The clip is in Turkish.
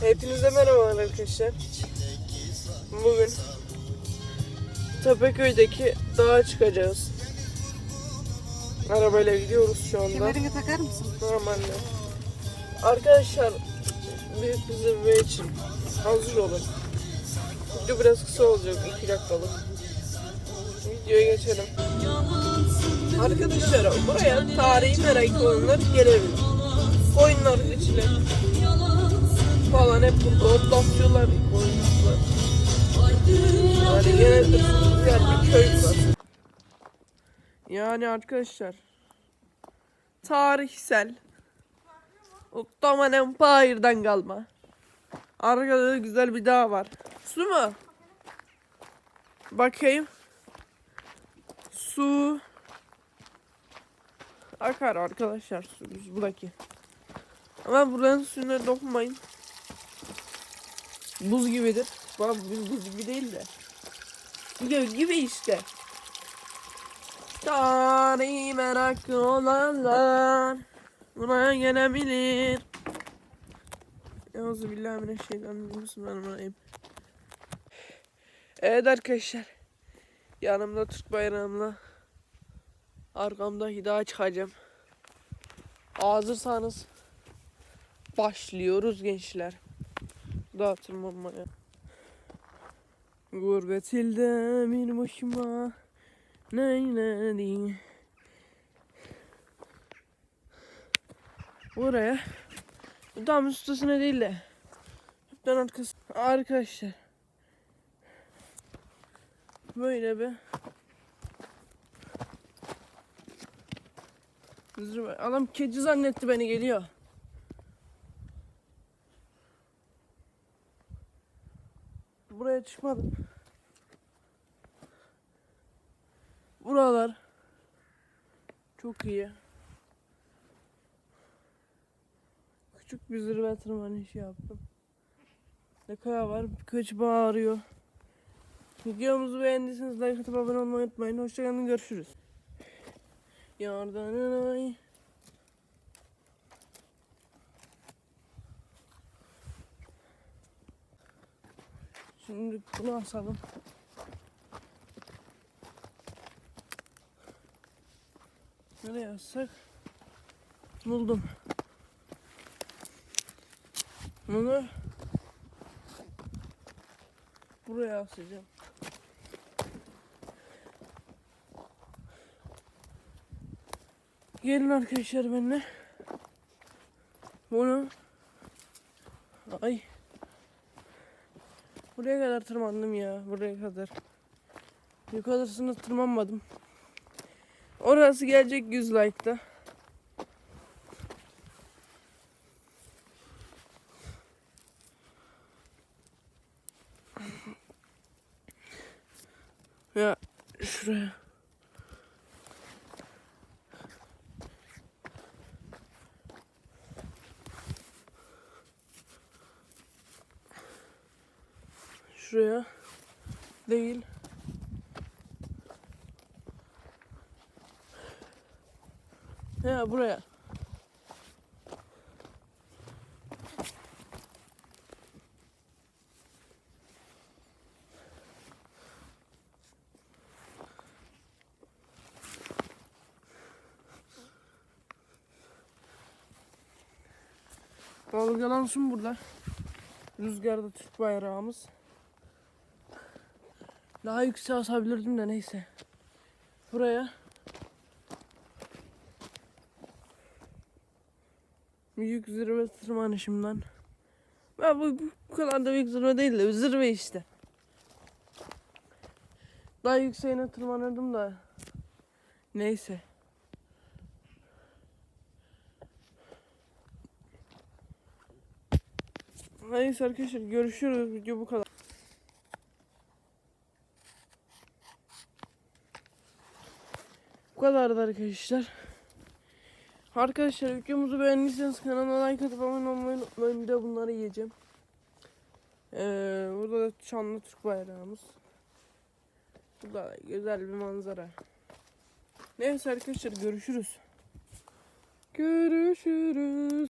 Hepinize merhaba arkadaşlar. Bugün Tepeköy'deki dağa çıkacağız. Arabayla gidiyoruz şu anda. Kemerini takar mısın? Tamam anne. Arkadaşlar büyük bir zirve için hazır olun. Video biraz kısa olacak 2 dakikalık. Videoya geçelim. Arkadaşlar buraya tarihi merak olanlar gelebilir. Oyunların içine falan hep burada otlatıyorlar oyuncular. Yani genelde yer bir köy burası. Yani arkadaşlar tarihsel Ottoman Empire'dan kalma. Arkada da güzel bir dağ var. Su mu? Bakayım. Su. Akar arkadaşlar suyumuz buradaki. Ama buranın suyuna dokunmayın. Buz gibidir. Bak buz, gibi değil de. Göl gibi işte. Tarihi meraklı olanlar buraya gelebilir. Euzubillahimineşşeytanirracim. Bismillahirrahmanirrahim. Evet arkadaşlar. Yanımda Türk bayrağımla arkamda hidaya çıkacağım. Hazırsanız başlıyoruz gençler. Dağıtırmamaya. Gurbet ilde bir başıma neyledin? Buraya tam üstüne değil de hepten arkası arkadaşlar böyle bir Adam kedi zannetti beni geliyor. Buraya çıkmadım. Buralar çok iyi. Küçük bir zirve tırmanışı yaptım. Ne kadar var? Birkaç bağırıyor. Videomuzu beğendiyseniz like atıp abone olmayı unutmayın. Hoşçakalın görüşürüz. Yardanın ay. Şimdi bunu asalım. Nereye assak? Buldum. Bunu buraya asacağım. Gelin arkadaşlar benimle. Bunu ay buraya kadar tırmandım ya buraya kadar. Yukarısını tırmanmadım. Orası gelecek 100 like'ta. Ya şuraya. Şuraya. Değil. Ya buraya. Dalgalansın burada. Rüzgarda Türk bayrağımız. Daha yükseğe asabilirdim de neyse. Buraya. Büyük zirve tırmanışımdan. Ya bu, bu kadar da büyük zirve değil de zirve işte. Daha yükseğine tırmanırdım da. Neyse. Neyse arkadaşlar görüşürüz. Video bu kadar. Bu kadardı arkadaşlar. Arkadaşlar videomuzu beğendiyseniz kanala like atıp abone olmayı unutmayın. Bir de bunları yiyeceğim. Ee, burada da çanlı Türk bayrağımız. Burada da güzel bir manzara. Neyse arkadaşlar görüşürüz. Görüşürüz.